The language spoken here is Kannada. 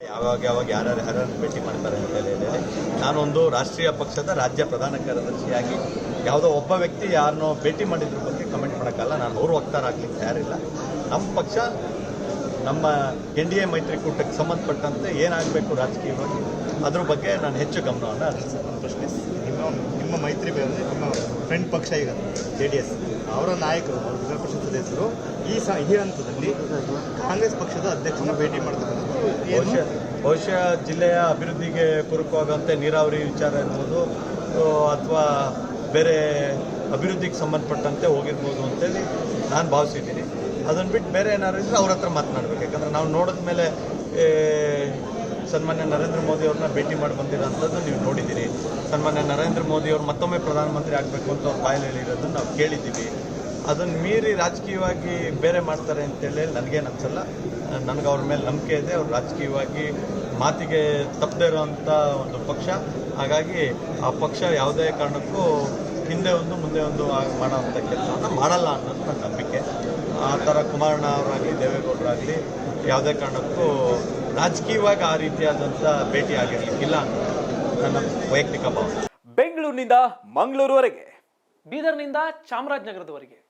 ಯಾವಾಗ ಯಾವಾಗ ಯಾರ್ಯಾರು ಯಾರ್ಯಾರು ಭೇಟಿ ಮಾಡ್ತಾರೆ ಅಂತ ಹೇಳಿ ನಾನೊಂದು ರಾಷ್ಟ್ರೀಯ ಪಕ್ಷದ ರಾಜ್ಯ ಪ್ರಧಾನ ಕಾರ್ಯದರ್ಶಿಯಾಗಿ ಯಾವುದೋ ಒಬ್ಬ ವ್ಯಕ್ತಿ ಯಾರನ್ನೋ ಭೇಟಿ ಮಾಡಿದ್ರ ಬಗ್ಗೆ ಕಮೆಂಟ್ ಮಾಡೋಕ್ಕಲ್ಲ ನಾನು ಅವರು ವಕ್ತಾರ ಆಗ್ಲಿಕ್ಕೆ ತಯಾರಿಲ್ಲ. ನಮ್ಮ ಪಕ್ಷ ನಮ್ಮ ಎನ್ ಡಿ ಎ ಮೈತ್ರಿಕೂಟಕ್ಕೆ ಸಂಬಂಧಪಟ್ಟಂತೆ ಏನಾಗಬೇಕು ರಾಜಕೀಯವಾಗಿ ಅದ್ರ ಬಗ್ಗೆ ನಾನು ಹೆಚ್ಚು ಗಮನವನ್ನು ಹರಿಸ್ತೇನೆ. ಪ್ರಶ್ನೆ ನಿಮ್ಮ ನಿಮ್ಮ ಮೈತ್ರಿ ಬೇರೆ ನಿಮ್ಮ ಫ್ರೆಂಡ್ ಪಕ್ಷ ಈಗ ಜೆ ಡಿ ಎಸ್. ಅವರ ನಾಯಕರು ವಿಧಾನ ಪರಿಷತ್ ಈ ಈ ಹಂತದಲ್ಲಿ ಕಾಂಗ್ರೆಸ್ ಪಕ್ಷದ ಅಧ್ಯಕ್ಷನ ಭೇಟಿ ಮಾಡ್ತಕ್ಕಂಥದ್ದು ಏನು? ಬಹುಶಃ ಬಹುಶಃ ಜಿಲ್ಲೆಯ ಅಭಿವೃದ್ಧಿಗೆ ಪೂರಕವಾಗುವಂತೆ ನೀರಾವರಿ ವಿಚಾರ ಇರ್ಬೋದು ಅಥವಾ ಬೇರೆ ಅಭಿವೃದ್ಧಿಗೆ ಸಂಬಂಧಪಟ್ಟಂತೆ ಹೋಗಿರ್ಬೋದು ಅಂತೇಳಿ ನಾನು ಭಾವಿಸಿದ್ದೀನಿ. ಅದನ್ನು ಬಿಟ್ಟು ಬೇರೆ ಏನಾದ್ರು ಇದ್ರೆ ಅವ್ರ ಹತ್ರ ಮಾತನಾಡ್ಬೇಕು. ಯಾಕಂದರೆ ನಾವು ನೋಡಿದ ಮೇಲೆ ಸನ್ಮಾನ್ಯ ನರೇಂದ್ರ ಮೋದಿ ಅವ್ರನ್ನ ಭೇಟಿ ಮಾಡಿ ಬಂದಿರೋಂಥದ್ದು ನೀವು ನೋಡಿದ್ದೀರಿ. ಸನ್ಮಾನ್ಯ ನರೇಂದ್ರ ಮೋದಿ ಅವರು ಮತ್ತೊಮ್ಮೆ ಪ್ರಧಾನಮಂತ್ರಿ ಆಗಬೇಕು ಅಂತ ಅವ್ರ ಬಾಯಲ್ಲಿ ಹೇಳಿರೋದನ್ನು ನಾವು ಕೇಳಿದ್ದೀವಿ. ಅದನ್ನು ಮೀರಿ ರಾಜಕೀಯವಾಗಿ ಬೇರೆ ಮಾಡ್ತಾರೆ ಅಂತೇಳಿ ನನಗೇನು ಅನ್ಸಲ್ಲ. ನನಗೆ ಅವ್ರ ಮೇಲೆ ನಂಬಿಕೆ ಇದೆ ಅವ್ರು ರಾಜಕೀಯವಾಗಿ ಮಾತಿಗೆ ತಪ್ಪದೇ ಇರೋವಂಥ ಒಂದು ಪಕ್ಷ. ಹಾಗಾಗಿ ಆ ಪಕ್ಷ ಯಾವುದೇ ಕಾರಣಕ್ಕೂ ಹಿಂದೆ ಒಂದು ಮುಂದೆ ಒಂದು ಮಾಡೋವಂಥ ಕೆಲಸವನ್ನು ಮಾಡಲ್ಲ ಅನ್ನೋದು ನನ್ನ ನಂಬಿಕೆ. ಆ ಥರ ಕುಮಾರಣ್ಣ ಅವರಾಗಲಿ ದೇವೇಗೌಡರಾಗಲಿ ಯಾವುದೇ ಕಾರಣಕ್ಕೂ ರಾಜಕೀಯವಾಗಿ ಆ ರೀತಿಯಾದಂಥ ಭೇಟಿ ಆಗಿರಲಿಕ್ಕಿಲ್ಲ ಅನ್ನೋದು ನನ್ನ ವೈಯಕ್ತಿಕ ಭಾವನೆ. ಬೆಂಗಳೂರಿನಿಂದ ಮಂಗಳೂರುವರೆಗೆ. ಬೀದರ್ನಿಂದ ಚಾಮರಾಜನಗರದವರೆಗೆ.